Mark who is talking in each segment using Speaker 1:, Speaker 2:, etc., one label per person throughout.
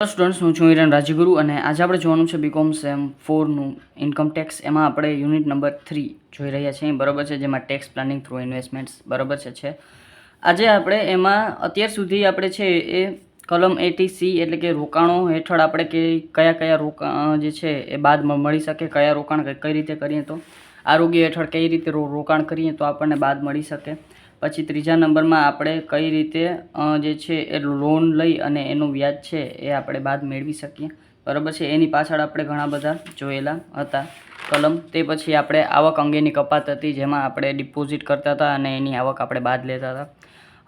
Speaker 1: Students હું છું હિરણ રાજગુરુ અને આજે આપણે જોવાનું છે બીકોમ સેમ ફોરનું ઇન્કમ ટેક્સ એમાં આપણે યુનિટ નંબર થ્રી જોઈ રહ્યા છીએ. બરાબર છે, જેમાં ટેક્સ પ્લાનિંગ થ્રુ ઇન્વેસ્ટમેન્ટ્સ બરાબર છે છે. આજે આપણે એમાં અત્યાર સુધી આપણે છે એ કલમ એટી સી એટલે કે રોકાણો હેઠળ આપણે કે કયા કયા રોકાણ જે છે એ બાદ મળી શકે, કયા રોકાણ કઈ રીતે કરીએ તો, આરોગ્ય હેઠળ કઈ રીતે રોકાણ કરીએ તો આપણને બાદ મળી શકે. પછી ત્રીજા નંબરમાં આપણે કઈ રીતે જે છે એ લોન લઈ અને એનું વ્યાજ છે એ આપણે બાદ મેળવી શકીએ. બરાબર છે? એની પાછળ આપણે ઘણા બધા જોયેલા હતા. કલમ. તે પછી આપણે આવક અંગેની કપાત હતી જેમાં આપણે ડિપોઝિટ કરતા હતા અને એની આવક આપણે બાદ લેતા હતા.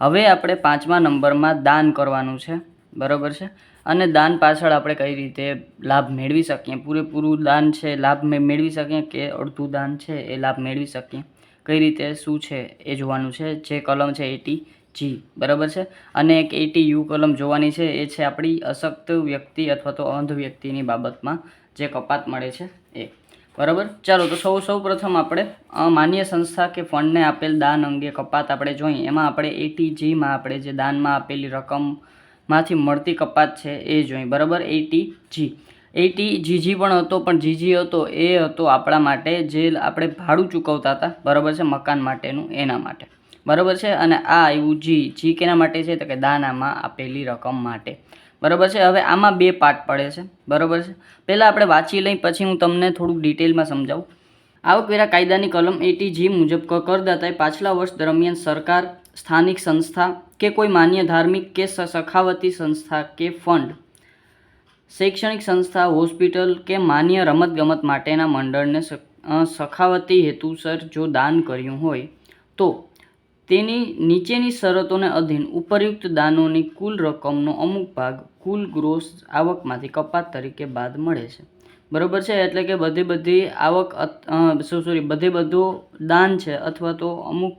Speaker 1: હવે આપણે પાંચમા નંબરમાં દાન કરવાનું છે. બરાબર છે? અને દાન પાછળ આપણે કઈ રીતે લાભ મેળવી શકીએ? પૂરેપૂરું દાન છે, લાભ મેળવી શકીએ કે અડધું દાન છે એ લાભ મેળવી શકીએ? કઈ રીતે શું છે એ જોવાનું છે? જે કલમ છે એટી જી બરાબર છે? અને એક એટી યુ કલમ જોવાની છે, એ છે આપણી અશક્ત વ્યક્તિ અથવા તો અંધ વ્યક્તિની બાબતમાં જે કપાત મળે છે એ. બરાબર? ચાલો, તો સૌ સૌ પ્રથમ આપણે માન્ય સંસ્થા કે ફંડને આપેલ દાન અંગે કપાત આપણે જોઈએ એમાં આપણે એટી જીમાં આપણે જે દાનમાં આપેલી રકમમાંથી મળતી કપાત છે એ જોઈએ બરાબર? એટી જી એટી જીજી પણ હતો, પણ જીજી હતો એ હતો આપણા માટે જે આપણે ભાડું ચૂકવતા હતા. બરાબર છે? મકાન માટેનું, એના માટે. બરાબર છે? અને આ આવ્યું જી જી કેના માટે છે? તો કે દાનામાં આપેલી રકમ માટે. બરાબર છે? હવે આમાં બે પાર્ટ પડે છે. બરાબર છે? પહેલાં આપણે વાંચી લઈ, પછી હું તમને થોડુંક ડિટેલમાં સમજાવું. આવકવેરા કાયદાની કલમ એટી જી મુજબ કરદાતાએ પાછલા વર્ષ દરમિયાન સરકાર, સ્થાનિક સંસ્થા કે કોઈ માન્ય ધાર્મિક કે સખાવતી સંસ્થા કે ફંડ શૈક્ષણિક સંસ્થા, હોસ્પિટલ કે માન્ય રમતગમત માટેના મંડળને સખાવતી હેતુસર જો દાન કર્યું હોય, તો તેની નીચેની શરતોને અધીન ઉપરયુક્ત દાનોની કુલ રકમનો અમુક ભાગ કુલ ગ્રોસ આવકમાંથી કપાત તરીકે બાદ મળે છે. બરોબર છે? એટલે કે બધી બધી આવક સોરી, બધે બધું દાન છે અથવા તો અમુક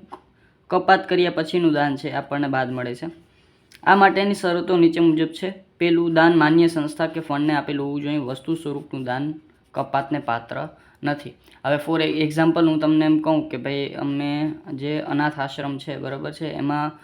Speaker 1: કપાત કર્યા પછીનું દાન છે આપણને બાદ મળે છે. આ માટેની શરતો નીચે મુજબ છે. પેલું દાન માન્ય સંસ્થા કે ફંડને આપેલું હોવું જોઈએ, વસ્તુ સ્વરૂપનું દાન કપાતને પાત્ર નથી. હવે ફોર એક્ઝામ્પલ હું તમને એમ કહું કે ભાઈ, અમે જે અનાથ આશ્રમ છે, બરાબર છે, એમાં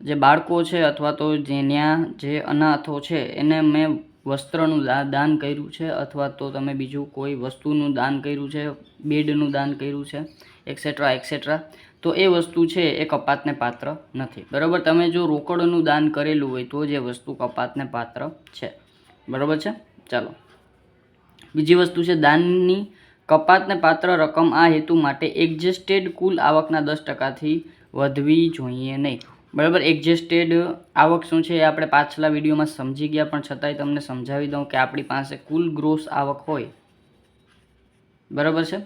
Speaker 1: જે બાળકો છે અથવા તો જે ત્યાં જે અનાથો છે, એને મેં વસ્ત્રનું દાન કર્યું છે અથવા તો તમે બીજું કોઈ વસ્તુનું દાન કર્યું છે, બેડનું દાન કર્યું છે એક્સેટ્રા એક્સેટ્રા તો એ વસ્તુ છે એ કપાતને પાત્ર નથી. બરાબર? તમે જો રોકડનું દાન કરેલું હોય તો જ એ વસ્તુ કપાતને પાત્ર છે. બરાબર છે? ચાલો. બીજી વસ્તુ છે દાનની કપાતને પાત્ર રકમ આ હેતુ માટે એડજસ્ટેડ કુલ આવકના દસ ટકાથી વધવી જોઈએ નહીં. બરાબર? એડજસ્ટેડ આવક શું છે એ આપણે પાછલા વિડીયોમાં સમજી ગયા, પણ છતાંય તમને સમજાવી દઉં કે આપણી પાસે કુલ ગ્રોસ આવક હોય. બરાબર છે?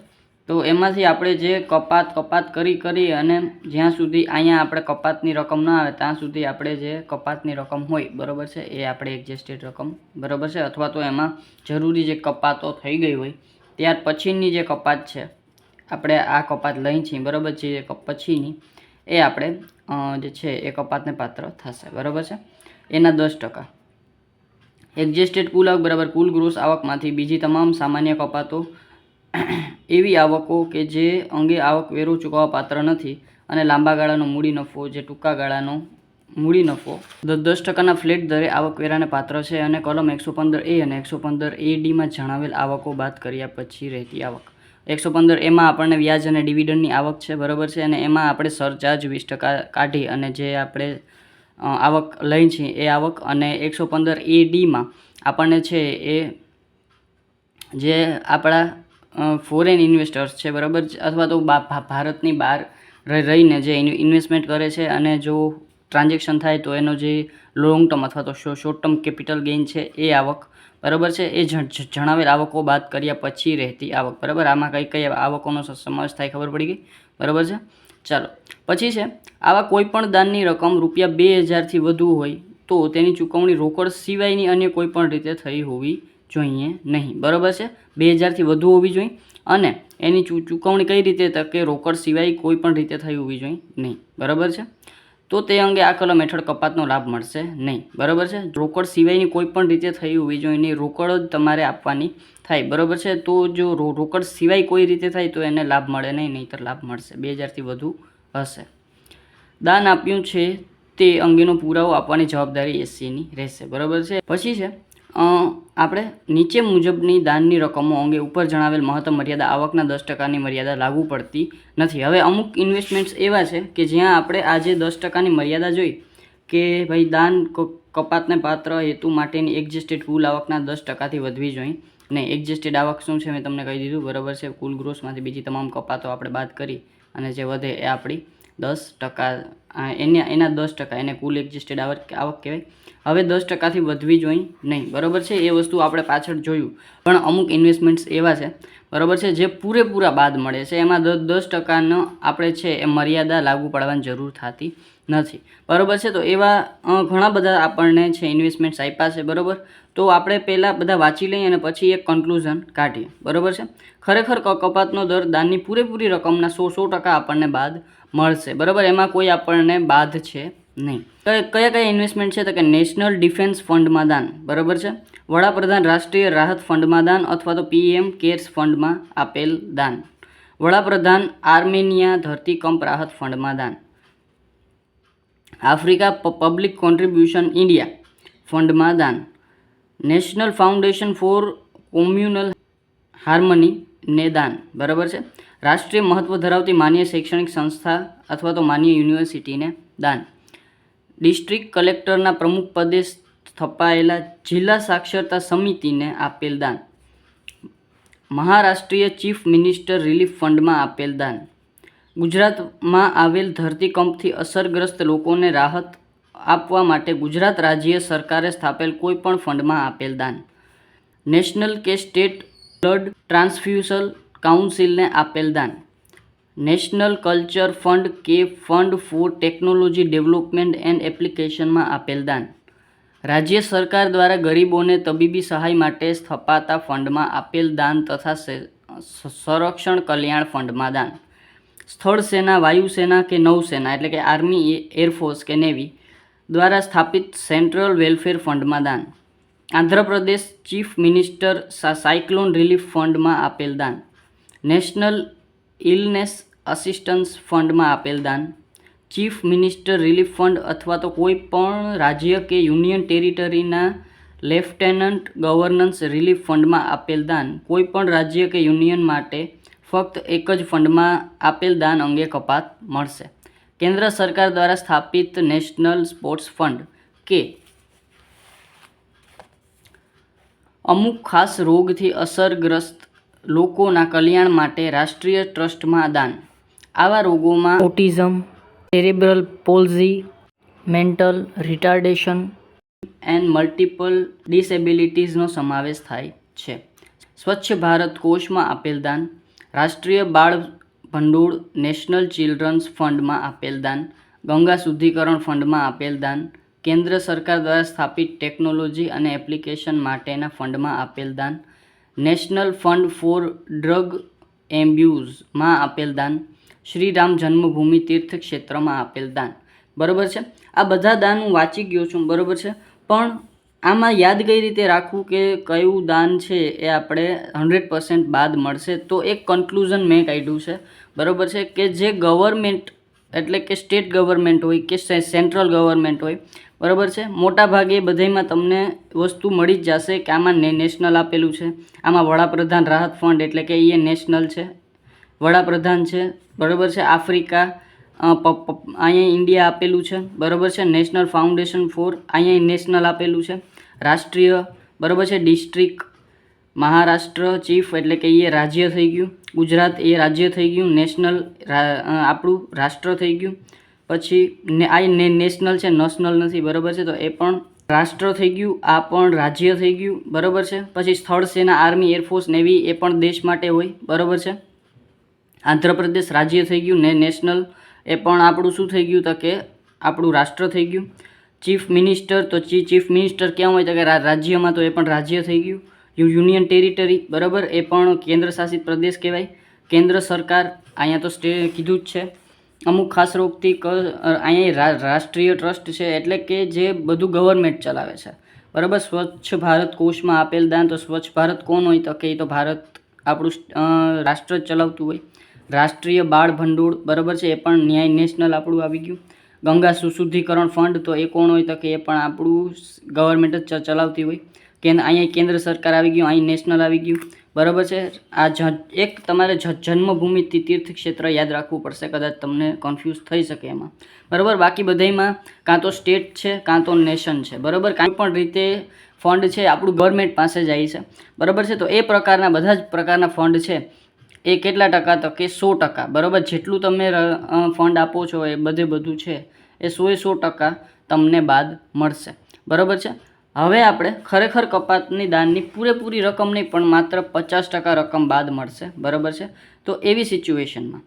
Speaker 1: તો એમાંથી આપણે જે કપાત કપાત કરી કરી અને જ્યાં સુધી અહીંયા આપણે કપાતની રકમ ના આવે, ત્યાં સુધી આપણે જે કપાતની રકમ હોય, બરાબર છે? એ આપણે એડજસ્ટેડ રકમ, બરાબર છે? અથવા તો એમાં જરૂરી જે કપાતો થઈ ગઈ હોય, ત્યાર પછીની જે કપાત છે, આપણે આ કપાત લઈ છીએ, બરાબર છે? પછીની, એ આપણે જે છે, એ કપાતને પાત્ર થશે, બરાબર છે? એના દસ ટકા. એડજસ્ટેડ કુલ આવક, બરાબર, કુલ ગ્રોસ આવકમાંથી બીજી તમામ સામાન્ય કપાતો એવી આવકો કે જે અંગે આવકવેરો ચૂકવવા પાત્ર નથી અને લાંબા ગાળાનો મૂડી નફો જે ટૂંકા ગાળાનો મૂડી નફો દસ ટકાના ફ્લેટ દરે આવકવેરાને પાત્ર છે અને કલમ એકસો પંદર એ અને એકસો પંદર એ ડીમાં જણાવેલ આવકો બાદ કર્યા પછી રહેતી આવક. એકસો પંદર એમાં આપણને વ્યાજ અને ડિવિડન્ડની આવક છે, બરાબર છે? અને એમાં આપણે સરચાર્જ વીસ ટકા કાઢી અને જે આપણે આવક લઈ છીએ એ આવક અને એકસો પંદર એ ડીમાં આપણને છે એ જે આપણા ફોરેન ઇન્વેસ્ટર્સ છે, બરાબર? અથવા તો ભારતની બહાર રહીને જે ઇન્વેસ્ટમેન્ટ કરે છે અને જો ટ્રાન્ઝેક્શન થાય તો એનો જે લોંગ ટર્મ અથવા તો શોર્ટ ટર્મ કેપિટલ ગેઇન છે એ આવક, બરાબર છે? એ જણ- જણ- જણાવેલ આવકો બાદ કર્યા પછી રહેતી આવક, બરાબર? આમાં કઈ કઈ આવકોનો સમાવેશ થાય ખબર પડી ગઈ? બરાબર છે? ચાલો, પછી છે, આવા કોઈપણ દાનની રકમ રૂપિયા બે હજારથી વધુ હોય તો તેની ચૂકવણી રોકડ સિવાયની અન્ય કોઈ પણ રીતે થઈ હોવી જોઈએ નહીં. બરાબર છે? બે હજારથી વધુ હોવી જોઈએ અને એની ચૂકવણી કઈ રીતે તકે રોકડ સિવાય કોઈ પણ રીતે થઈ હોવી જોઈએ નહીં. બરાબર છે? તો તે અંગે આ કલમ હેઠળ કપાતનો લાભ મળશે નહીં. બરાબર છે? રોકડ સિવાયની કોઈ પણ રીતે થઈ હોવી જોઈએ નહીં. રોકડ જ તમારે આપવાની થાય. બરાબર છે? તો જો રોકડ સિવાય કોઈ રીતે થાય તો એને લાભ મળે નહીં, નહીંતર લાભ મળશે. બે હજારથી વધુ હશે. દાન આપ્યું છે તે અંગેનો પુરાવો આપવાની જવાબદારી એસસીની રહેશે. બરાબર છે? પછી છે આપણે નીચે મુજબની દાનની રકમો અંગે ઉપર જણાવેલ મહત્તમ મર્યાદા આવકના દસ ટકાની મર્યાદા લાગુ પડતી નથી. હવે અમુક ઇન્વેસ્ટમેન્ટ્સ એવા છે કે જ્યાં આપણે આજે દસ ટકાની મર્યાદા જોઈ કે ભાઈ દાન કપાતને પાત્ર હેતુ માટેની એક્ઝિસ્ટેડ કુલ આવકના દસ ટકાથી વધવી જોઈએ ને એક્ઝિસ્ટેડ આવક શું છે મેં તમને કહી દીધું. બરાબર છે? કુલ ગ્રોસમાંથી બીજી તમામ કપાતો આપણે બાદ કરી અને જે વધે એ આપણી દસ ટકા એને, એના દસ ટકા, એને કુલ એક્ઝિસ્ટેડ આવક આવક કહેવાય. હવે દસ ટકાથી વધવી જોઈએ નહીં, બરાબર છે? એ વસ્તુ આપણે પાછળ જોયું. પણ અમુક ઇન્વેસ્ટમેન્ટ્સ એવા છે, બરાબર છે, જે પૂરેપૂરા બાદ મળે છે. એમાં દસ ટકાનો આપણે છે એ મર્યાદા લાગુ પાડવાની જરૂર થતી નથી. બરાબર છે? તો એવા ઘણા બધા આપણને છે ઇન્વેસ્ટમેન્ટ્સ આપ્યા છે, બરાબર? તો આપણે પહેલાં બધા વાંચી લઈએ અને પછી એક કન્ક્લુઝન કાઢીએ. બરાબર છે? ખરેખર કપાતનો દર દાનની પૂરેપૂરી રકમના સો સો ટકા આપણને બાદ મળશે. બરાબર? એમાં કોઈ આપણને બાદ છે નહીં. કયા કયા કયા ઇન્વેસ્ટમેન્ટ છે? તો કે નેશનલ ડિફેન્સ ફંડમાં દાન. બરાબર છે? વડાપ્રધાન રાષ્ટ્રીય રાહત ફંડમાં દાન અથવા તો પીએમ કેર્સ ફંડમાં આપેલ દાન. વડાપ્રધાન આર્મેનિયા ધરતીકંપ રાહત ફંડમાં દાન. આફ્રિકા પબ્લિક કોન્ટ્રીબ્યુશન ઇન્ડિયા ફંડમાં દાન. National foundation for communal harmony ને દાન. બરાબર છે? રાષ્ટ્રીય મહત્વ ધરાવતી માન્ય શૈક્ષણિક સંસ્થા અથવા તો માન્ય યુનિવર્સિટીને દાન. ડિસ્ટ્રિક્ટ કલેક્ટરના પ્રમુખ પદે સ્થપાયેલા જિલ્લા સાક્ષરતા સમિતિને આપેલ દાન. મહારાષ્ટ્રીય ચીફ મિનિસ્ટર રિલીફ ફંડમાં આપેલ દાન. ગુજરાતમાં આવેલ ધરતીકંપથી અસરગ્રસ્ત લોકોને રાહત આપવા માટે ગુજરાત રાજ્ય સરકારે સ્થાપેલ કોઈપણ ફંડમાં આપેલ દાન. નેશનલ કે સ્ટેટ બ્લડ ટ્રાન્સફ્યુઝલ કાઉન્સિલને આપેલ દાન. નેશનલ કલ્ચર ફંડ કે fund for technology development and એપ્લિકેશનમાં આપેલ દાન. રાજ્ય સરકાર દ્વારા ગરીબોને તબીબી સહાય માટે સ્થપાતા ફંડમાં આપેલ દાન તથા સંરક્ષણ કલ્યાણ ફંડમાં દાન. સ્થળ સેના વાયુસેના કે નૌસેના એટલે કે આર્મી એરફોર્સ કે નેવી, દ્વારા સ્થાપિત સેન્ટ્રલ વેલફેર ફંડમાં દાન. Andhra Pradesh chief minister cyclone relief ફંડમાં આપેલ દાન. નેશનલ ઇલનેસ અસિસ્ટન્સ ફંડમાં આપેલ દાન. ચીફ મિનિસ્ટર રિલીફ ફંડ અથવા તો કોઈ પણ રાજ્ય કે યુનિયન ટેરિટરીના લેફ્ટેનન્ટ ગવર્નન્સ રિલીફ ફંડમાં આપેલ દાન. કોઈ પણ રાજ્ય કે યુનિયન માટે ફક્ત એક જ ફંડમાં આપેલ દાન અંગે કપાત મળશે. કેન્દ્ર સરકાર દ્વારા સ્થાપિત નેશનલ સ્પોર્ટ્સ ફંડ કે અમુક ખાસ રોગથી અસરગ્રસ્ત લોકોના કલ્યાણ માટે રાષ્ટ્રીય ટ્રસ્ટમાં દાન. આવા રોગોમાં autism, cerebral palsy mental retardation and multiple ડિસેબિલિટીઝનો સમાવેશ થાય છે. સ્વચ્છ ભારત કોષમાં આપેલ દાન, રાષ્ટ્રીય બાળ ભંડોળ નેશનલ ચિલ્ડ્રન્સ ફંડમાં આપેલ દાન, ગંગા શુદ્ધિકરણ ફંડમાં આપેલ દાન, કેન્દ્ર સરકાર દ્વારા સ્થાપિત ટેકનોલોજી અને એપ્લિકેશન માટેના ફંડમાં આપેલ દાન નેશનલ ફંડ ફોર ડ્રગ એમ્બ્યુઝમાં આપેલ દાન. શ્રી રામ જન્મભૂમિ તીર્થ ક્ષેત્રમાં આપેલ દાન. બરાબર છે? આ બધા દાન હું વાંચી ગયો છું, બરાબર છે? પણ આમાં યાદ કઈ રીતે રાખવું કે કયું દાન છે એ આપણે હંડ્રેડ પર્સન્ટ બાદ મળશે? તો એક કન્ક્લુઝન મેં કાઢ્યું છે, બરાબર છે? કે જે ગવર્મેન્ટ એટલે કે સ્ટેટ ગવર્મેન્ટ હોય કે સેન્ટ્રલ ગવર્મેન્ટ હોય, બરાબર છે? મોટા ભાગે બધામાં તમને વસ્તુ મળી જ જશે કે આમાં નેશનલ આપેલું છે, આમાં વડાપ્રધાન રાહત ફંડ એટલે કે એ નેશનલ છે, વડાપ્રધાન છે, બરાબર છે? આફ્રિકા અહીંયા ઇન્ડિયા આપેલું છે, બરાબર છે? નેશનલ ફાઉન્ડેશન ફોર, અહીંયા નેશનલ આપેલું છે, રાષ્ટ્રીય, બરાબર છે? ડિસ્ટ્રિક્ટ મહારાષ્ટ્ર ચીફ એટલે કે એ રાજ્ય થઈ ગયું. ગુજરાત એ રાજ્ય થઈ ગયું. નેશનલ આપણું રાષ્ટ્ર થઈ ગયું. પછી ને, આ નેશનલ છે, નેશનલ નથી, બરાબર છે? તો એ પણ રાષ્ટ્ર થઈ ગયું, આ પણ રાજ્ય થઈ ગયું, બરાબર છે? પછી સ્થળ સેના, આર્મી, એરફોર્સ, નેવી એ પણ દેશ માટે હોય, બરાબર છે? આંધ્રપ્રદેશ રાજ્ય થઈ ગયું, ને નેશનલ એ પણ આપણું શું થઈ ગયું? તો કે આપણું રાષ્ટ્ર થઈ ગયું. ચીફ મિનિસ્ટર, તો ચીફ મિનિસ્ટર ક્યાં હોય? તો કે રાજ્યમાં તો એ પણ રાજ્ય થઈ ગયું. યુનિયન ટેરિટરી, બરાબર? એ પણ કેન્દ્ર શાસિત પ્રદેશ કહેવાય. કેન્દ્ર સરકાર અહીંયા તો સ્ટે કીધું જ છે. અમુક ખાસ રોગથી અહીંયા રાષ્ટ્રીય ટ્રસ્ટ છે એટલે કે જે બધું ગવર્મેન્ટ ચલાવે છે. બરાબર? સ્વચ્છ ભારત કોષમાં આપેલ દાન તો સ્વચ્છ ભારત કોણ હોય તો કે એ તો ભારત આપણું રાષ્ટ્ર ચલાવતું હોય. રાષ્ટ્રીય બાળ ભંડોળ, બરાબર છે? એ પણ ન્યાય નેશનલ આપણું આવી ગયું. ગંગા સુશુદ્ધિકરણ ફંડ તો એ કોણ હોય તો કે એ પણ આપણું ગવર્મેન્ટ જ ચલાવતી હોય. કે અહીંયા કેન્દ્ર સરકાર આવી ગયું, અહીં નેશનલ આવી ગયું. બરાબર છે? આ જ એક તમારે જન્મભૂમિથી જન્મભૂમિ તીર્થ ક્ષેત્ર યાદ રાખવું પડશે, કદાચ તમને કન્ફ્યુઝ થઈ શકે એમાં. બરાબર? બાકી બધામાં કાં તો સ્ટેટ છે, કાં તો નેશન છે. બરાબર? કાંઈ પણ રીતે ફંડ છે, આપણું ગવર્મેન્ટ પાસે જાય છે. બરાબર છે? તો એ પ્રકારના બધા જ પ્રકારના ફંડ છે. એ કેટલા ટકા તો કે સો ટકા. બરાબર? જેટલું તમે ફંડ આપો છો, એ બધે બધું છે. એ સો એ સો ટકા તમને બાદ મળશે. બરાબર છે? હવે આપણે ખરેખર કપાતની દાનની પૂરેપૂરી રકમ નહીં, પણ માત્ર પચાસ ટકા રકમ બાદ મળશે. બરાબર છે? તો એવી સિચ્યુએશનમાં.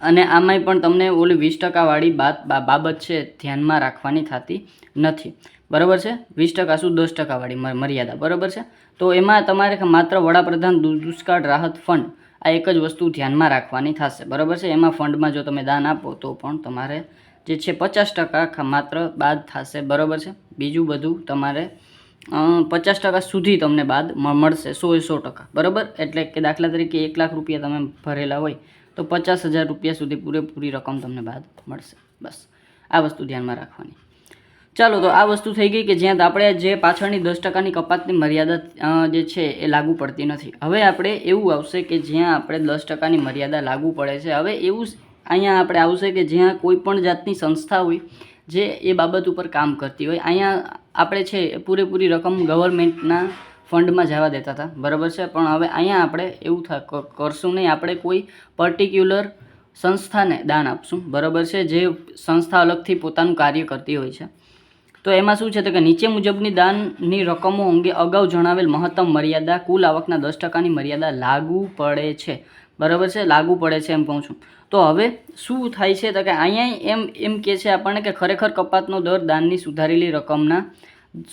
Speaker 1: અને આમાંય પણ તમને ઓલી વીસ ટકાવાળી બાત બાબત છે, ધ્યાનમાં રાખવાની થતી નથી. બરાબર છે? વીસ ટકા શું? દસ ટકાવાળી મર્યાદા. બરાબર છે? તો એમાં તમારે માત્ર વડાપ્રધાન દુષ્કાળ રાહત ફંડ આ એક જ વસ્તુ ધ્યાનમાં રાખવાની થશે. બરાબર છે? એમાં ફંડમાં જો તમે દાન આપો તો પણ તમારે જે છે પચાસ ટકા માત્ર બાદ થશે. બરાબર છે? બીજું બધું તમારે પચાસ ટકા સુધી તમને બાદ મળશે સો સો ટકા. બરાબર? એટલે કે દાખલા તરીકે એક લાખ રૂપિયા તમે ભરેલા હોય, તો પચાસ હજાર રૂપિયા સુધી પૂરેપૂરી રકમ તમને બાદ મળશે. બસ. આ વસ્તુ ધ્યાનમાં રાખવાની. ચાલો, તો આ વસ્તુ થઈ ગઈ કે જ્યાં આપણે જે પાછળની દસ ટકાની કપાતની મર્યાદા જે છે એ લાગુ પડતી નથી. હવે આપણે એવું આવશે કે જ્યાં આપણે દસ ટકાની મર્યાદા લાગુ પડે છે. હવે એવું અહીંયા આપણે આવશે કે જ્યાં કોઈ પણ જાતની સંસ્થા હોય, જે એ બાબત ઉપર કામ કરતી હોય, અહીંયા આપણે છે પૂરેપૂરી રકમ ગવર્મેન્ટના ફંડમાં જવા દેતા હતા. બરાબર છે? પણ હવે અહીંયા આપણે એવું થા કરશું નહીં. આપણે કોઈ પર્ટિક્યુલર સંસ્થાને દાન આપશું. બરાબર છે? જે સંસ્થા અલગથી પોતાનું કાર્ય કરતી હોય છે. તો એમાં શું છે તો કે નીચે મુજબની દાનની રકમો અંગે અગાઉ જણાવેલ મહત્તમ મર્યાદા કુલ આવકના દસ ટકાની મર્યાદા લાગુ પડે છે. બરાબર છે? લાગુ પડે છે એમ કહું છું. તો હવે શું થાય છે તો કે અહીંયા એમ એમ કહે છે આપણને કે ખરેખર કપાતનો દર દાનની સુધારેલી રકમના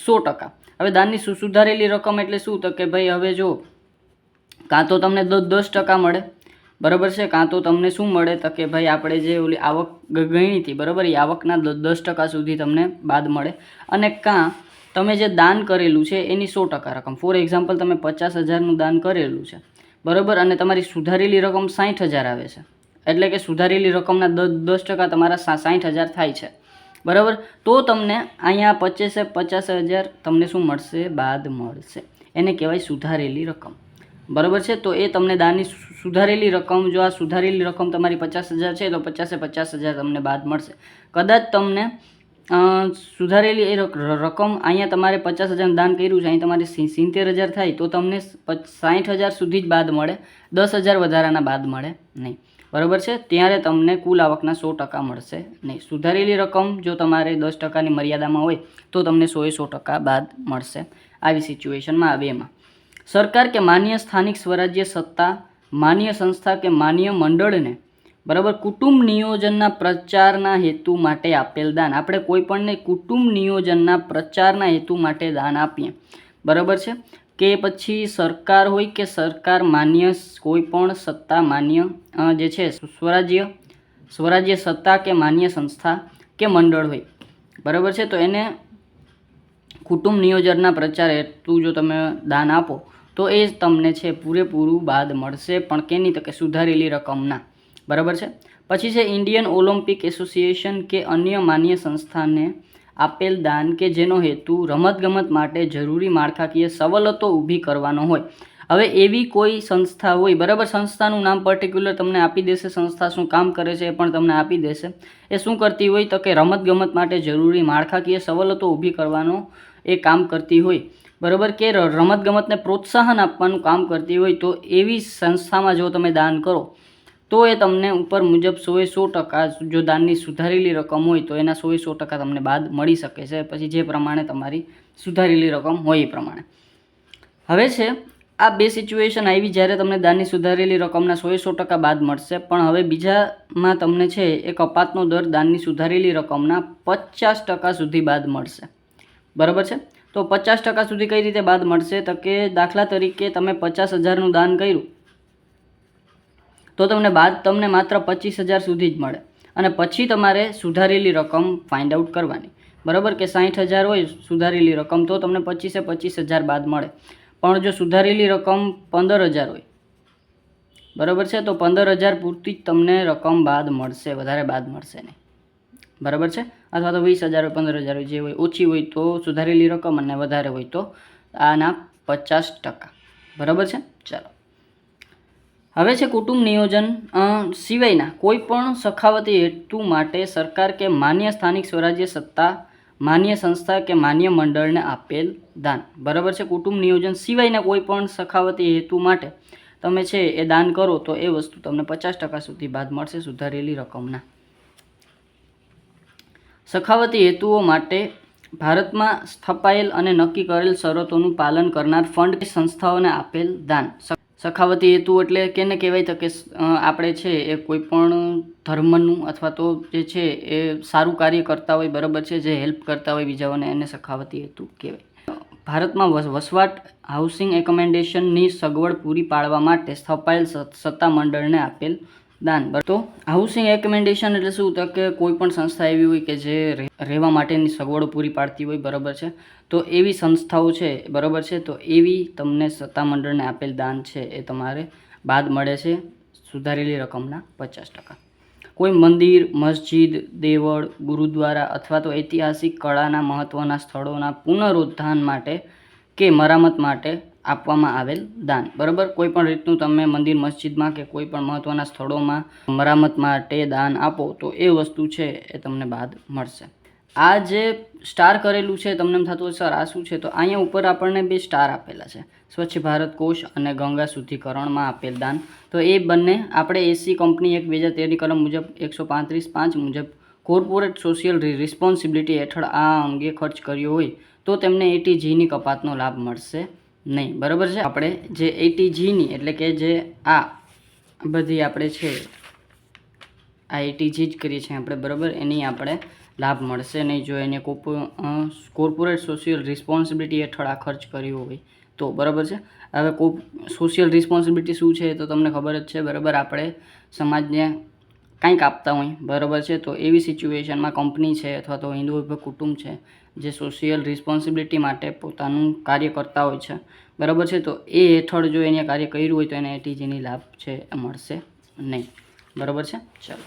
Speaker 1: સો ટકા. હવે દાનની સુધારેલી રકમ એટલે શું? તો કે ભાઈ હવે જો, કાં તો તમને દસ ટકા મળે, બરાબર છે? કાં તો તમને શું મળે? તો કે ભાઈ આપણે જે ઓલી આવક ગણી હતી, બરાબર? એ આવકના દસ ટકા સુધી તમને બાદ મળે. અને કાં તમે જે દાન કરેલું છે એની સો ટકા રકમ. ફોર એક્ઝામ્પલ તમે પચાસ હજારનું દાન કરેલું છે, બરાબર? અને તમારી સુધારેલી રકમ સાઠ હજાર આવે છે. એટલે કે સુધારેલી રકમના દસ દસ ટકા તમારા સાઠ હજાર થાય છે. બરાબર? તો તમને અહીંયા પચીસે પચાસ હજાર તમને શું મળશે? બાદ મળશે. એને કહેવાય સુધારેલી રકમ. બરાબર છે? તો એ તમને દાનની સુધારેલી રકમ, જો આ સુધારેલી રકમ તમારી પચાસ હજાર છે, તો પચાસે પચાસ હજાર તમને બાદ મળશે. કદાચ તમને સુધારેલી એ રકમ અહીંયા તમારે પચાસ હજારનું દાન કર્યું છે, અહીં તમારે સિત્તેર હજાર થાય, તો તમને સાઠ હજાર સુધી જ બાદ મળે. દસ હજાર વધારાના બાદ મળે નહીં. બરાબર છે? ત્યારે તમને કુલ આવકના સો ટકા મળશે નહીં. સુધારેલી રકમ જો તમારે દસ ટકાની મર્યાદામાં હોય, તો તમને સો એ સો ટકા બાદ મળશે. આવી સિચ્યુએશનમાં આવે એમાં. સરકાર કે માન્ય સ્થાનિક સ્વરાજ્ય સત્તા, માન્ય સંસ્થા કે માન્ય મંડળને, બરાબર, કુટુંબ નિયોજનના પ્રચારના હેતુ માટે આપેલ દાન. આપણે કોઈ પણને કુટુંબ નિયોજનના પ્રચારના હેતુ માટે દાન આપીએ. બરાબર છે? કે પછી સરકાર હોય કે સરકાર માન્ય, કોઈ પણ સત્તા માન્ય જે છે, સ્વરાજ્ય સ્વરાજ્ય સત્તા કે માન્ય સંસ્થા કે મંડળ હોય. બરાબર છે? તો એને કુટુંબ નિયોજનના પ્રચાર હેતુ જો તમે દાન આપો, તો એ તમને છે પૂરેપૂરું બાદ મળશે, પણ કેની તકે સુધારેલી રકમના. બરાબર છે? પછી છે ઇન્ડિયન ઓલિમ્પિક એસોસિએશન કે અન્ય માન્ય સંસ્થાને આપેલ દાન કે જેનો હેતુ રમતગમત માટે જરૂરી માળખાકીય સવલતો ઊભી કરવાનો હોય. હવે એવી કોઈ સંસ્થા હોય, બરાબર, સંસ્થાનું નામ પર્ટિક્યુલર તમને આપી દેશે, સંસ્થા શું કામ કરે છે એ પણ તમને આપી દેશે. એ શું કરતી હોય તો કે રમતગમત માટે જરૂરી માળખાકીય સવલતો ઊભી કરવાનો એ કામ કરતી હોય. બરાબર, કે રમતગમતને પ્રોત્સાહન આપવાનું કામ કરતી હોય તો એવી સંસ્થામાં જો તમે દાન કરો તો એ તમને ઉપર મુજબ સોએ સો ટકા જો દાનની સુધારેલી રકમ હોય તો એના સોએ સો ટકા તમને બાદ મળી શકે છે. પછી જે પ્રમાણે તમારી સુધારેલી રકમ હોય એ પ્રમાણે. હવે છે, આ બે સિચ્યુએશન આવી જ્યારે તમને દાનની સુધારેલી રકમના સોએ સો ટકા બાદ મળશે. પણ હવે બીજામાં તમને છે એ કપાતનો દર દાનની સુધારેલી રકમના પચાસ ટકા સુધી બાદ મળશે. બરાબર છે? તો પચાસ ટકા સુધી કઈ રીતે બાદ મળશે? તો કે દાખલા તરીકે તમે પચાસ હજારનું દાન કર્યું તો તમને બાદ તમને માત્ર પચીસ હજાર સુધી જ મળે. અને પછી તમારે સુધારેલી રકમ ફાઇન્ડ આઉટ કરવાની. બરાબર કે સાઠ હજાર હોય સુધારેલી રકમ, તો તમને પચીસે પચીસ હજાર બાદ મળે. પણ જો સુધારેલી રકમ પંદર હજાર હોય, બરાબર છે, તો પંદર હજાર પૂરતી જ તમને રકમ બાદ મળશે, વધારે બાદ મળશે નહીં. બરાબર છે? અથવા તો વીસ હજાર હોય, પંદર હજાર હોય, જે હોય, ઓછી હોય, તો સુધારેલી રકમ અને વધારે હોય, તો આના પચાસ ટકા. બરાબર છે? ચાલો. હવે છે કુટુંબ નિયોજન. સિવાયના કોઈ પણ સખાવતી હેતુ માટે સરકાર કે માન્ય સ્થાનિક સ્વરાજ્ય સત્તા, માન્ય સંસ્થા કે માન્ય મંડળને આપેલ દાન. બરાબર છે? કુટુંબ નિયોજન સિવાયના કોઈ પણ સખાવતી હેતુ માટે તમે છે એ દાન કરો તો એ વસ્તુ તમને પચાસ ટકા સુધી બાદ મળશે સુધારેલી રકમના. સખાવતી હેતુઓ માટે ભારતમાં સ્થપાયેલ અને નક્કી કરેલ શરતોનું પાલન કરનાર ફંડ સંસ્થાઓને આપેલ દાન. સખાવતી હેતુ એટલે કેને કહેવાય તો કે આપણે છે એ કોઈ પણ ધર્મનું અથવા તો જે છે એ સારું કાર્ય કરતા હોય, બરાબર છે, જે હેલ્પ કરતા હોય બીજાઓને એને સખાવતી હેતુ કહેવાય. ભારતમાં વસ- વસવાટ હાઉસિંગ એકોમેન્ડેશનની સગવડ પૂરી પાડવા માટે સ્થપાયેલ સત્તામંડળને સત્તા મંડળને આપેલ દાન. બરાબર. તો હાઉસિંગ રેકમેન્ડેશન એટલે શું? તો કે કોઈ પણ સંસ્થા એવી હોય કે જે રહેવા માટેની સગવડો પૂરી પાડતી હોય, બરાબર છે? તો એવી સંસ્થાઓ છે, બરાબર છે? તો એવી તમને સત્તામંડળને આપેલ દાન છે, એ તમારે બાદ મળે છે, સુધારેલી રકમના પચાસ ટકા. કોઈ મંદિર, મસ્જિદ, દેવળ, ગુરુદ્વારા અથવા તો ઐતિહાસિક કળાના મહત્ત્વના સ્થળોના પુનરુત્થાન માટે કે મરામત માટે આપવામાં આવેલ દાન. બરાબર? કોઈ પણ રીતનું તમે મંદિર, મસ્જિદમાં કે કોઈ પણ મહત્ત્વના સ્થળોમાં મરામત માટે દાન આપો, તો એ વસ્તુ છે એ તમને બાદ મળશે. આ જે સ્ટાર કરેલું છે, તમને એમ થતું સર, આ શું છે? તો અહીંયા ઉપર આપણને બે સ્ટાર આપેલા છે. સ્વચ્છ ભારત કોષ અને ગંગા શુદ્ધિકરણમાં આપેલ દાન. તો એ બંને આપણે એસી કંપની એક બે હજાર તેરની કલમ મુજબ, એકસો પાંત્રીસ પાંચ મુજબ કોર્પોરેટ સોશિયલ રિસ્પોન્સિબિલિટી હેઠળ આ અંગે ખર્ચ કર્યો હોય, તો તેમને એટીજીની કપાતનો લાભ મળશે. નહીં, બરાબર છે? આપણે જે એટીજીની એટલે કે જે આ બધી આપણે છે, આ એટીજી જ કરીએ છીએ આપણે, બરાબર? એની આપણે લાભ મળશે નહીં. જો એને કોર્પોરેટ સોશિયલ રિસ્પોન્સિબિલિટી આ ખર્ચ કર્યો હોય તો, બરાબર છે? હવે કો સોશિયલ રિસ્પોન્સિબિલિટી શું છે તો તમને ખબર જ છે, બરાબર? આપણે સમાજને કંઈક આપતા હોય, બરાબર છે? તો એવી સિચ્યુએશનમાં કંપની છે અથવા તો હિન્દુ વિભાગ કુટુંબ છે જે સોશિયલ રિસ્પોન્સિબિલિટી માટે પોતાનું કાર્ય કરતા હોય છે. બરાબર છે? તો એ હેઠળ જો એને કાર્ય કર્યું હોય તો એને એટીજીની લાભ છે એ મળશે નહીં. બરાબર છે? ચાલો.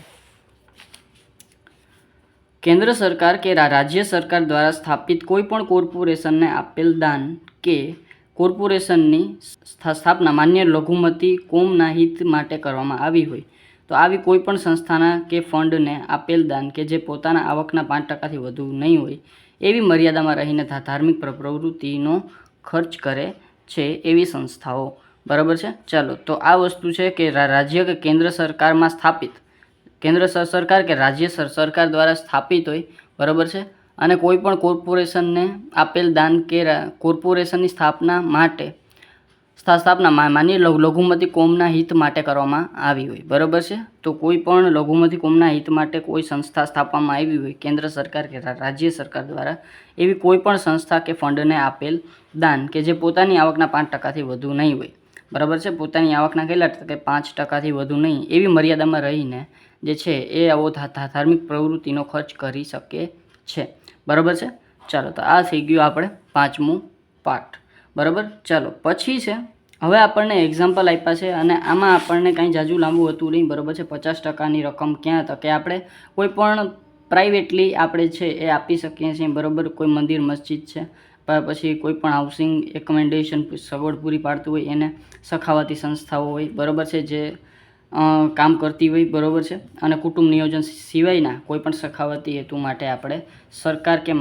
Speaker 1: કેન્દ્ર સરકાર કે રાજ્ય સરકાર દ્વારા સ્થાપિત કોઈપણ કોર્પોરેશનને આપેલ દાન કે કોર્પોરેશનની સ્થાપના માન્ય લઘુમતી કોમના હિત માટે કરવામાં આવી હોય, તો આવી કોઈપણ સંસ્થાના કે ફંડને આપેલ દાન કે જે પોતાના આવકના પાંચ ટકાથી વધુ નહીં હોય એવી મર્યાદામાં રહીને ધાર્મિક પ્રવૃત્તિનો ખર્ચ કરે છે એવી સંસ્થાઓ. બરાબર છે? ચાલો, તો આ વસ્તુ છે કે રાજ્ય કે કેન્દ્ર સરકારમાં સ્થાપિત. કેન્દ્ર સરકાર કે રાજ્ય સર- સરકાર દ્વારા સ્થાપિત હોય, બરાબર છે? અને કોઈ પણ કોર્પોરેશનને આપેલ દાન કે કોર્પોરેશનની સ્થાપના માટે સ્થાપના માની લઘુમતી કોમના હિત માટે કરવામાં આવી હોય. બરાબર છે? તો કોઈ પણ લઘુમતી કોમના હિત માટે કોઈ સંસ્થા સ્થાપવામાં આવી હોય, કેન્દ્ર સરકાર કે રાજ્ય સરકાર દ્વારા, એવી કોઈ પણ સંસ્થા કે ફંડને આપેલ દાન કે જે પોતાની આવકના પાંચ ટકાથી વધુ નહીં હોય. બરાબર છે? પોતાની આવકના કેટલા કે પાંચ ટકાથી વધુ નહીં, એવી મર્યાદામાં રહીને જે છે એ આવો ધાર્મિક પ્રવૃત્તિનો ખર્ચ કરી શકે છે. બરાબર છે? ચાલો તો આ થઈ ગયું આપણે પાંચમું પાઠ. બરાબર? ચાલો, પછી છે હવે આપણને એક્ઝામ્પલ આપ્યા છે અને આમાં આપણને કાંઈ જાજુ લાંબુ હતું નહીં, બરાબર છે? પચાસ ટકાની રકમ ક્યાં હતા? કે આપણે કોઈ પણ પ્રાઇવેટલી આપણે છે એ આપી શકીએ છીએ, બરાબર? કોઈ મંદિર, મસ્જિદ છે પછી કોઈ પણ હાઉસિંગ એકોમેન્ડેશન સગવડ પૂરી પાડતું હોય, એને સખાવાતી સંસ્થાઓ હોય, બરાબર છે? જે કામ કરતી હોય, બરાબર છે? અને કુટુંબ નિયોજન સિવાયના કોઈ પણ સખાવતી હેતુ માટે આપણે સરકાર કે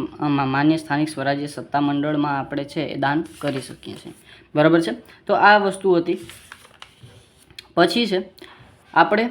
Speaker 1: માન્ય સ્થાનિક સ્વરાજ્ય સત્તા મંડળમાં આપણે છે એ દાન કરી શકીએ છીએ. બરાબર છે? તો આ વસ્તુ હતી. પછી છે, આપણે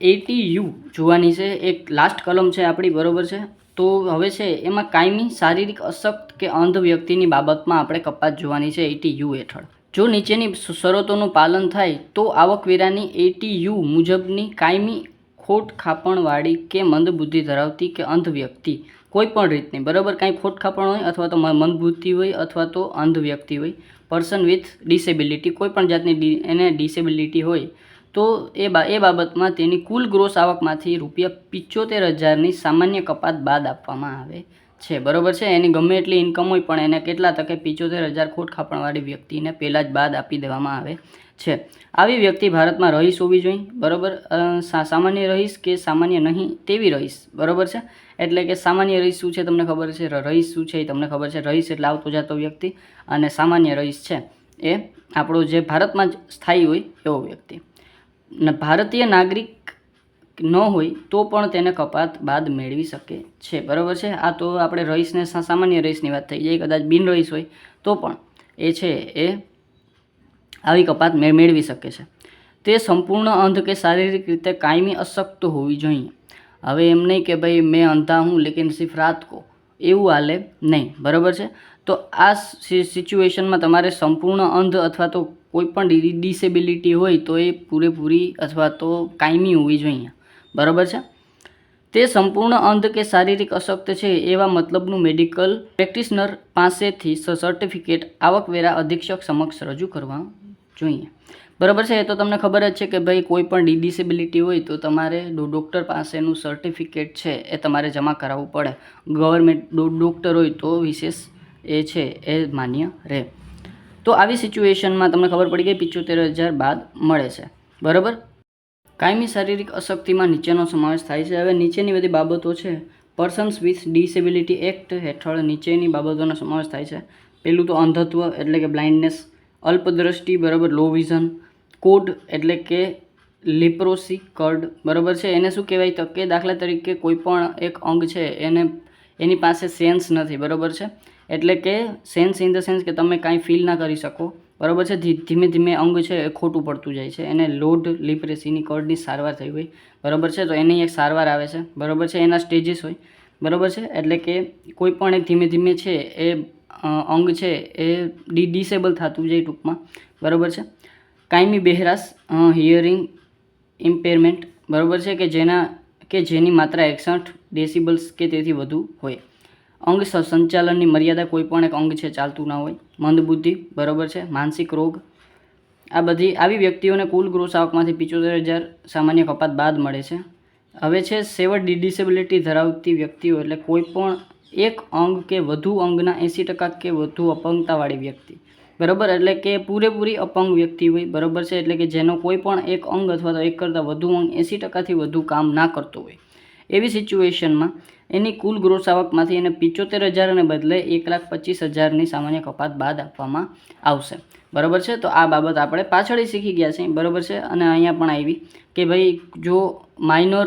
Speaker 1: એટી યુ જોવાની છે, એક લાસ્ટ કલમ છે આપણી, બરાબર છે? તો હવે છે, એમાં કાયમી, શારીરિક અશક્ત કે અંધ વ્યક્તિની બાબતમાં આપણે કપાત જોવાની છે એટી યુ હેઠળ. જો નીચેની શરતોનું પાલન થાય, તો આવકવેરાની એટી યુ મુજબની કાયમી ખોટ ખાપણવાળી કે મંદબુદ્ધિ ધરાવતી કે અંધ વ્યક્તિ, કોઈ પણ રીતની, બરાબર? કાંઈ ખોટ ખાપણ હોય અથવા તો મંદબુદ્ધિ હોય અથવા તો અંધ વ્યક્તિ હોય પર્સન વિથ ડિસેબિલિટી કોઈ પણ જાતની ડી, એને ડિસેબિલિટી હોય, તો એ બા, એ બાબતમાં તેની કુલ ગ્રોસ આવકમાંથી રૂપિયા પિચોતેર હજારની સામાન્ય કપાત બાદ આપવામાં આવે. છે, બરોબર છે? એની ગમે એટલી ઇન્કમ હોય પણ એને કેટલા તકે પિચોતેર હજાર ખોટ ખાપણવાળી વ્યક્તિને પહેલાં જ બાદ આપી દેવામાં આવે છે. આવી વ્યક્તિ ભારતમાં રહીશ હોવી જોઈએ, બરોબર? સામાન્ય રહીશ કે સામાન્ય નહીં તેવી રહીશ, બરોબર છે? એટલે કે સામાન્ય રહીશ શું છે તમને ખબર છે? રહીશ શું છે એ તમને ખબર છે? રહીશ એટલે આવતો જતો વ્યક્તિ અને સામાન્ય રહીશ છે એ આપણો જે ભારતમાં જ સ્થાયી હોય એવો વ્યક્તિ. ભારતીય નાગરિક ન હોય તો પણ તેને કપાત બાદ મેળવી શકે છે. બરાબર છે? આ તો આપણે રહીશને સામાન્ય રહીશની વાત થઈ જાય, કદાચ બિન રહીશ હોય તો પણ એ છે, એ આવી કપાત મેળવી શકે છે. તે સંપૂર્ણ અંધ કે શારીરિક રીતે કાયમી અશક્ત હોવી જોઈએ. હવે એમ નહીં કે ભાઈ મેં અંધા હું, લેકિન સિર્ફ રાત કો. એવું હાલે નહીં. બરાબર છે? તો આ સિચ્યુએશનમાં તમારે સંપૂર્ણ અંધ અથવા તો કોઈ પણ ડિસેબિલિટી હોય તો એ પૂરેપૂરી અથવા તો કાયમી હોવી જોઈએ. બરાબર છે? તે સંપૂર્ણ અંધ કે શારીરિક અશક્ત છે એવા મતલબનું મેડિકલ પ્રેક્ટિશનર પાસેથી સર્ટિફિકેટ આવકવેરા અધિક્ષક સમક્ષ રજૂ કરવા જોઈએ. બરાબર છે? એ તો તમને ખબર જ છે કે ભાઈ કોઈ પણ ડિ- ડિસેબિલિટી હોય તો તમારે ડોક્ટર પાસેનું સર્ટિફિકેટ છે એ તમારે જમા કરાવવું પડે. ગવર્મેન્ટ ડોક્ટર ડૉક્ટર હોય તો વિશેષ એ છે એ માન્ય રહે. તો આવી સિચ્યુએશનમાં તમને ખબર પડી ગઈ, પિચોતેર હજાર બાદ મળે છે. બરાબર? કાયમી શારીરિક અશક્તિમાં નીચેનો સમાવેશ થાય છે. હવે નીચેની બધી બાબતો છે. પર્સન્સ વિથ ડિસેબિલિટી એક્ટ હેઠળ નીચેની બાબતોનો સમાવેશ થાય છે. પહેલું તો અંધત્વ એટલે કે બ્લાઇન્ડનેસ અલ્પદ્રષ્ટિ બરાબર લો વિઝન કોડ એટલે કે લિપ્રોસી કર્ડ બરાબર છે? એને શું કહેવાય તો કે દાખલા તરીકે કોઈ પણ એક અંગ છે, એને, એની પાસે સેન્સ નથી, બરાબર છે? એટલે કે સેન્સ ઇન ધ સેન્સ કે તમે કાંઈ ફીલ ના કરી શકો. બરાબર છે ધીમે ધીમે અંગ છે એ ખોટું પડતું જાય છે. એને લોડ લિપ્રેસીની કર્ડની સારવાર થઈ હોય. બરાબર છે, તો એની એક સારવાર આવે છે. બરાબર છે, એના સ્ટેજીસ હોય. બરાબર છે, એટલે કે કોઈ પણ એક ધીમે ધીમે છે એ અંગ છે એ ડી, ડિસેબલ થતું જાય ટૂંકમાં. બરાબર છે. કાયમી બહેરાશ હિયરિંગ ઇમ્પેરમેન્ટ. બરાબર છે, કે જેના, કે જેની માત્રા એકસઠ ડેસિબલ્સ કે તેથી વધુ હોય. અંગ સંચાલનની મર્યાદા કોઈ પણ એક અંગ છે, ચાલતું ના હોય. મંદબુદ્ધિ બરાબર છે. માનસિક રોગ. આ બધી, આવી વ્યક્તિઓને કુલ ગ્રોસ આવકમાંથી પિચોતેર હજાર સામાન્ય કપાત બાદ મળે છે. હવે છે સેવટ ડિસેબિલિટી ધરાવતી વ્યક્તિઓ એટલે કોઈ પણ એક અંગ કે વધુ અંગના એંસી ટકા કે વધુ અપંગતાવાળી વ્યક્તિ. બરાબર? એટલે કે પૂરેપૂરી અપંગ વ્યક્તિ હોય, બરાબર છે? એટલે કે જેનો કોઈ પણ એક અંગ અથવા તો એક કરતાં વધુ અંગ એંસી ટકાથી વધુ કામ ના કરતો હોય. એવી સિચ્યુએશનમાં એની કુલ ગ્રોસ આવકમાંથી એને પિચોતેર હજારને બદલે એક લાખ પચીસ હજારની સામાન્ય કપાત બાદ આપવામાં આવશે. બરાબર છે? તો આ બાબત આપણે પાછળ શીખી ગયા છીએ. બરાબર છે? અને અહીંયા પણ આવી કે ભાઈ, જો માઇનોર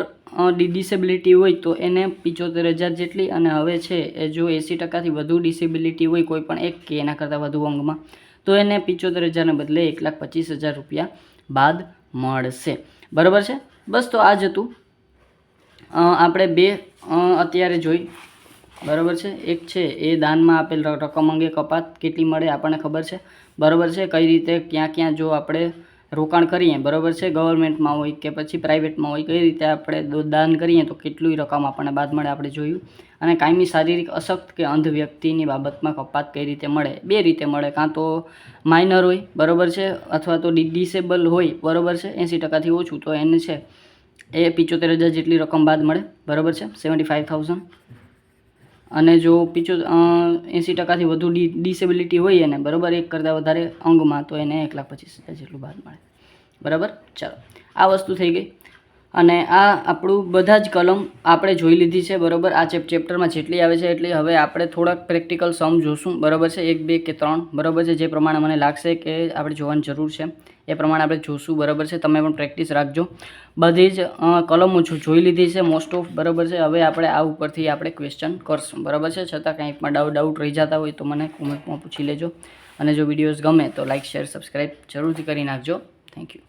Speaker 1: ડિસેબિલિટી હોય તો એને પિચોતેર હજાર જેટલી અને હવે છે એ જો એંસી ટકાથી વધુ ડિસેબિલિટી હોય કોઈ પણ એક કે એના કરતાં વધુ અંગમાં, તો એને પિચોતેર હજારને બદલે એક લાખ પચીસ હજાર રૂપિયા બાદ મળશે. બરાબર છે? બસ તો આ જ હતું. આપણે બે અત્યારે જોઈ. બરાબર છે? એક છે, એ દાનમાં આપેલ રકમ અંગે કપાત કેટલી મળે આપણને ખબર છે? બરાબર છે? કઈ રીતે, ક્યાં ક્યાં જો આપણે રોકાણ કરીએ, બરાબર છે? ગવર્મેન્ટમાં હોય કે પછી પ્રાઇવેટમાં હોય, કઈ રીતે આપણે દાન કરીએ, તો કેટલી રકમ આપણને બાદ મળે, આપણે જોયું. અને કાયમી શારીરિક અશક્ત કે અંધ વ્યક્તિની બાબતમાં કપાત કઈ રીતે મળે? બે રીતે મળે. કાં તો માઇનર હોય, બરાબર છે? અથવા તો ડિસેબલ હોય, બરાબર છે? એંસી ટકાથી ઓછું તો એને છે. એ પિચોતેર હજાર જેટલી રકમ બાદ મળે. બરાબર છે? સેવન્ટી ફાઇવ થાઉઝન્ડ અને જો પિચો એંસી ટકાથી વધુ ડી ડિસેબિલિટી હોય એને, બરાબર, એક કરતાં વધારે અંગમાં, તો એને એક લાખ પચીસ હજાર જેટલું બાદ મળે. બરાબર? ચાલો. આ વસ્તુ થઈ ગઈ. અને આ આપણું બધા જ કલમ આપણે જોઈ લીધી છે, બરાબર? આ ચેપ, ચેપ્ટરમાં જેટલી આવે છે એટલી હવે આપણે થોડાક પ્રેક્ટિકલ સમ જોશું. બરાબર છે? એક, બે કે ત્રણ. બરાબર છે? જે પ્રમાણે મને લાગશે કે આપણે જોવાની જરૂર છે. એ પ્રમાણે આપણે જોશું, બરાબર છે? તમે પણ પ્રેક્ટિસ રાખજો. બધી જ કલમો જોઈ લીધી છે મોસ્ટ ઓફ બરાબર છે? હવે આપણે આ ઉપરથી આપણે ક્વેશ્ચન કરશું, બરાબર છે? છતાં કંઈ પણ ડાઉટ ડાઉટ રહી જતા હોય તો મને કોમેન્ટમાં પૂછી લેજો. અને જો વિડીયોઝ ગમે તો લાઇક શેર સબસ્ક્રાઈબ જરૂરથી કરી નાખજો. Thank you